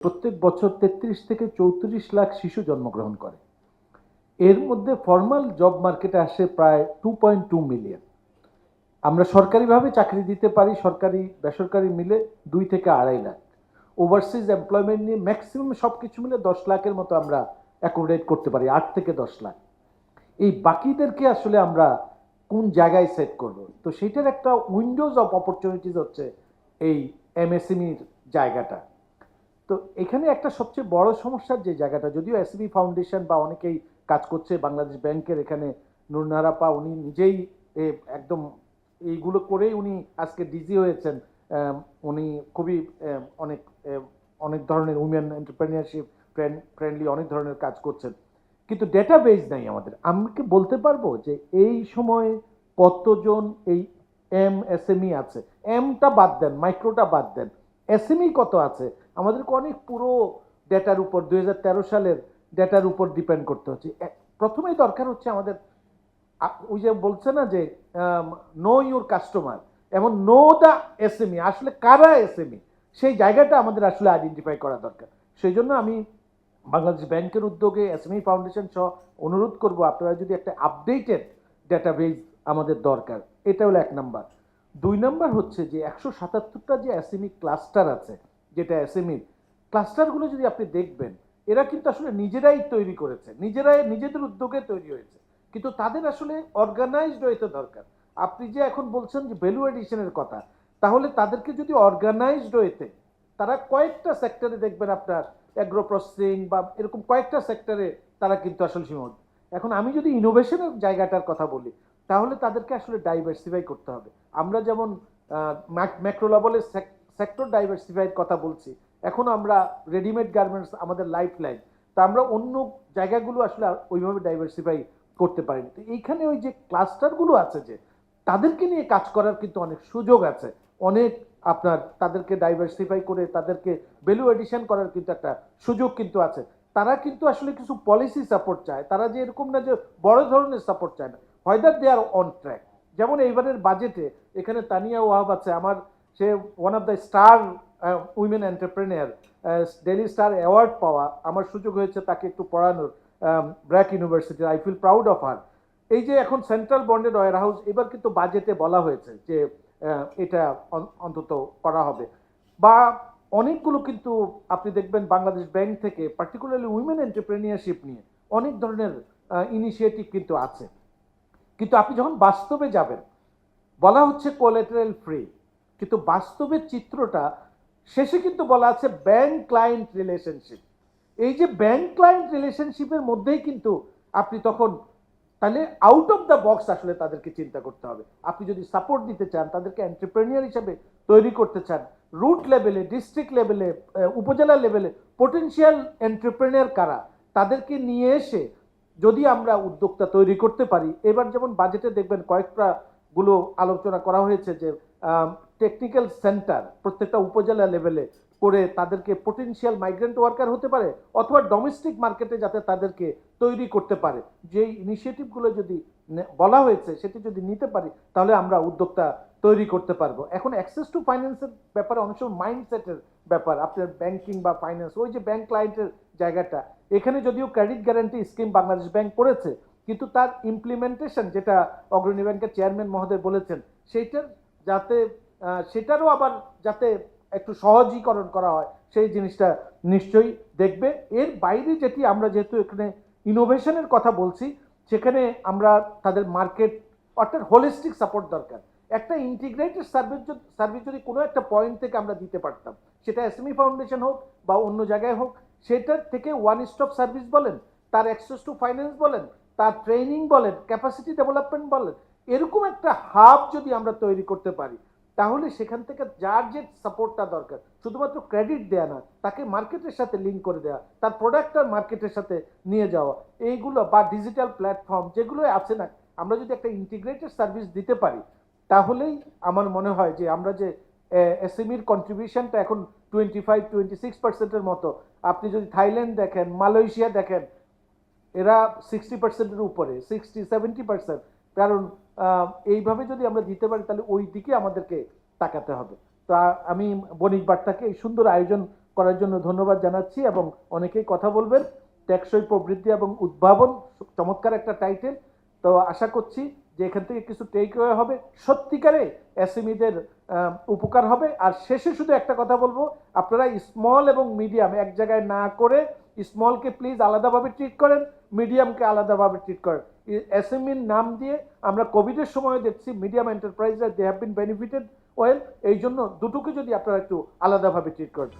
প্রত্যেক বছর তেত্রিশ থেকে চৌত্রিশ লাখ শিশু জন্মগ্রহণ করে। এর মধ্যে ফর্মাল জব মার্কেটে আসে প্রায় টু পয়েন্ট টু মিলিয়ন আমরা সরকারিভাবে চাকরি দিতে পারি সরকারি, বেসরকারি মিলে দুই থেকে আড়াই লাখ। ওভারসিজ এমপ্লয়মেন্ট নিয়ে ম্যাক্সিমাম সব কিছু মিলে দশ লাখের মতো আমরা অ্যাকোমোডেট করতে পারি, আট থেকে দশ লাখ। এই বাকিদেরকে আসলে আমরা কোন জায়গায় সেট করব? তো সেটার একটা উইন্ডোজ অফ অপরচুনিটিস হচ্ছে এই এমএসএমইর জায়গাটা। তো এখানে একটা সবচেয়ে বড় সমস্যার যে জায়গাটা, যদিও এসবি ফাউন্ডেশন বা অনেকেই কাজ করছে, বাংলাদেশ ব্যাংকের এখানে নুরনারাপা উনি নিজেই একদম এইগুলো করেই উনি আজকে ডিজি হয়েছেন। উনি খুবই অনেক অনেক ধরনের উইমেন এন্টারপ্রেনিয়ারশিপ ফ্রেন্ডলি অনেক ধরনের কাজ করছেন। কিন্তু ডেটা ডেটাবেজ নাই আমাদের। আমি কি বলতে পারব যে এই সময়ে কতজন এই এম এসএমই আছে? এমটা বাদ দেন মাইক্রোটা বাদ দেন। এসএমই কত আছে? আমাদেরকে অনেক পুরো ডেটার উপর দু হাজার তেরো সালের ডেটার উপর ডিপেন্ড করতে হচ্ছে। প্রথমেই দরকার হচ্ছে আমাদের ওই যে বলছে না যে নো ইউর কাস্টমার এমন নো দ্য এসএমই আসলে কারা এসএমই সেই জায়গাটা আমাদের আসলে আইডেন্টিফাই করা দরকার। সেই জন্য আমি বাংলাদেশ ব্যাংকের উদ্যোগে এসএমই ফাউন্ডেশন সহ অনুরোধ করব, আপনারা যদি একটা আপডেটেড ডেটাবেজ আমাদের দরকার এটা হলো এক নাম্বার দুই নাম্বার হচ্ছে যে একশো সাতাত্তরটা যে এসএমই ক্লাস্টার আছে, যেটা এসএমইর ক্লাস্টারগুলো যদি আপনি দেখবেন, এরা কিন্তু আসলে নিজেরাই তৈরি করেছে, নিজেরাই নিজেদের উদ্যোগে তৈরি হয়েছে। কিন্তু তাদের আসলে অর্গানাইজড হইতে দরকার। আপনি যে এখন বলছেন যে ভ্যালু এডিশনের কথা, তাহলে তাদেরকে যদি অর্গানাইজড হইতে, তারা কয়েকটা সেক্টরে দেখবেন আপনার অ্যাগ্রো প্রসেসিং বা এরকম কয়েকটা সেক্টরে তারা কিন্তু আসলে সীমাবদ্ধ। এখন আমি যদি ইনোভেশনের জায়গাটার কথা বলি তাহলে তাদেরকে আসলে ডাইভার্সিফাই করতে হবে। আমরা যেমন ম্যাক্রো লেভেলের সেক্টর ডাইভার্সিফাইয়ের কথা বলছি, এখন আমরা রেডিমেড গার্মেন্টস আমাদের লাইফ লাইন তা আমরা অন্য জায়গাগুলো আসলে ওইভাবে ডাইভার্সিফাই করতে পারিনি। তো এইখানে ওই যে ক্লাস্টারগুলো আছে যে, তাদেরকে নিয়ে কাজ করার কিন্তু অনেক সুযোগ আছে। অনেক আপনার তাদেরকে ডাইভার্সিফাই করে তাদেরকে ভ্যালু এডিশন করার কিন্তু একটা সুযোগ কিন্তু আছে। তারা কিন্তু আসলে কিছু পলিসি সাপোর্ট চায়। তারা যে এরকম না যে বড় ধরনের সাপোর্ট চায় না। হয়দার দে আর অন ট্র্যাক যেমন এইবারের বাজেটে এখানে তানিয়া ওয়াহাব আছে, আমার সে one of the star women entrepreneur Daily Star award পাওয়া, আমার সুযোগ হয়েছে তাকে একটু পড়ানোর BRAC university I feel proud of her এই যে এখন সেন্ট্রাল বন্ডেড ওয়ার হাউস এবার কিন্তু বাজেটে বলা হয়েছে যে এটা অন্তত করা হবে। বা অনেকগুলো কিন্তু আপনি দেখবেন বাংলাদেশ ব্যাংক থেকে পার্টিকুলারলি উইমেন এন্টারপ্রেনিয়ারশিপ নিয়ে, অনেক ধরনের ইনিশিয়েটিভ কিন্তু আছে। কিন্তু আপনি যখন বাস্তবে যাবেন, বলা হচ্ছে কোলেটারেল ফ্রি কিন্তু বাস্তবের চিত্রটা শেষে কিন্তু বলা আছে ব্যাংক ক্লায়েন্ট রিলেশনশিপ এই যে ব্যাংক ক্লায়েন্ট রিলেশনশিপের মধ্যেই কিন্তু আপনি তখন তাহলে আউট অফ দ্য বক্স আসলে তাদেরকে চিন্তা করতে হবে। আপনি যদি সাপোর্ট দিতে চান, তাদেরকে এন্টারপ্রেনিয়ার হিসেবে তৈরি করতে চান রুট লেভেলে ডিস্ট্রিক্ট লেভেলে উপজেলা লেভেলে পোটেনশিয়াল এন্টারপ্রেনিয়ার কারা, তাদেরকে নিয়ে এসে যদি আমরা উদ্যোক্তা তৈরি করতে পারি, এবার যেমন বাজেটে দেখবেন কয়েকটা গুলো আলোচনা করা হয়েছে যে টেকনিক্যাল সেন্টার প্রত্যেকটা উপজেলা লেভেলে করে তাদেরকে পোটেনশিয়াল মাইগ্রেন্ট ওয়ার্কার হতে পারে অথবা ডোমেস্টিক মার্কেটে যাতে তাদেরকে তৈরি করতে পারে। যে ইনিশিয়েটিভগুলো যদি বলা হয়েছে, সেটি যদি নিতে পারি, তাহলে আমরা উদ্যোক্তা তৈরি করতে পারব। এখন অ্যাক্সেস টু ফাইন্যান্সের ব্যাপারে অনেক সময় মাইন্ডসেটের ব্যাপার। আপনার ব্যাংকিং বা ফাইন্যান্স ওই যে ব্যাংক ক্লায়েন্টের জায়গাটা, এখানে যদিও credit guarantee scheme Bangladesh bank করেছে, কিন্তু তার ইমপ্লিমেন্টেশন যেটা অগ্রণী ব্যাংকের চেয়ারম্যান মহোদয় বলেছেন, সেইটার যাতে সেটারও আবার যাতে একটু সহজীকরণ করা হয়, সেই জিনিসটা নিশ্চয়ই দেখবে। এর বাইরে যেটি আমরা যেহেতু এখানে ইনোভেশনের কথা বলছি, সেখানে আমরা তাদের মার্কেট অর্থাৎ হোলিস্টিক সাপোর্ট দরকার। একটা ইন্টিগ্রেটেড সার্ভিস সার্ভিস যদি কোনো একটা পয়েন্ট থেকে আমরা দিতে পারতাম, সেটা এসএমই ফাউন্ডেশন হোক বা অন্য জায়গায় হোক, সেটার থেকে ওয়ান স্টপ সার্ভিস বলেন, তার অ্যাক্সেস টু ফাইন্যান্স বলেন, তার ট্রেনিং বলেন ক্যাপাসিটি ডেভেলপমেন্ট বলেন, এরকম একটা হাব যদি আমরা তৈরি করতে পারি তাহলে সেখান থেকে যার যে সাপোর্টটা দরকার, শুধুমাত্র ক্রেডিট দেয়া না, তাকে মার্কেটের সাথে লিঙ্ক করে দেওয়া তার প্রোডাক্টটা মার্কেটের সাথে নিয়ে যাওয়া, এইগুলো বা ডিজিটাল প্ল্যাটফর্ম যেগুলো আছে না, আমরা যদি একটা ইন্টিগ্রেটেড সার্ভিস দিতে পারি, তাহলেই আমার মনে হয় যে আমরা যে এসএমইর কন্ট্রিবিউশনটা এখন টোয়েন্টি ফাইভ টোয়েন্টি সিক্স পার্সেন্টের মতো, আপনি যদি থাইল্যান্ড দেখেন, মালয়েশিয়া দেখেন, এরা সিক্সটি পার্সেন্টের উপরে সিক্সটি সেভেন্টি পার্সেন্ট কারণ এইভাবে যদি আমরা দিতে পারি, তাহলে ওই দিকে আমাদেরকে তাকাতে হবে। তো আমি বণিক বার্তাকে এই সুন্দর আয়োজন করার জন্য ধন্যবাদ জানাচ্ছি এবং অনেকেই কথা বলবেন। টেকসই প্রবৃদ্ধি এবং উদ্ভাবন, চমৎকার একটা টাইটেল তো আশা করছি যে এখান থেকে কিছু টেক অ্যাওয়ে হবে। সত্যিকারে এসএমইদের উপকার হবে। আর শেষে শুধু একটা কথা বলব, আপনারা স্মল এবং মিডিয়াম এক জায়গায় না করে স্মলকে প্লিজ আলাদাভাবে ট্রিট করেন মিডিয়ামকে আলাদাভাবে ট্রিট করেন। এসএমইর নাম দিয়ে আমরা কোভিডের সময় দেখছি মিডিয়াম এন্টারপ্রাইজের they have been benefited well এই জন্য দুটোকে যদি আপনারা একটু আলাদাভাবে ট্রিট করেন।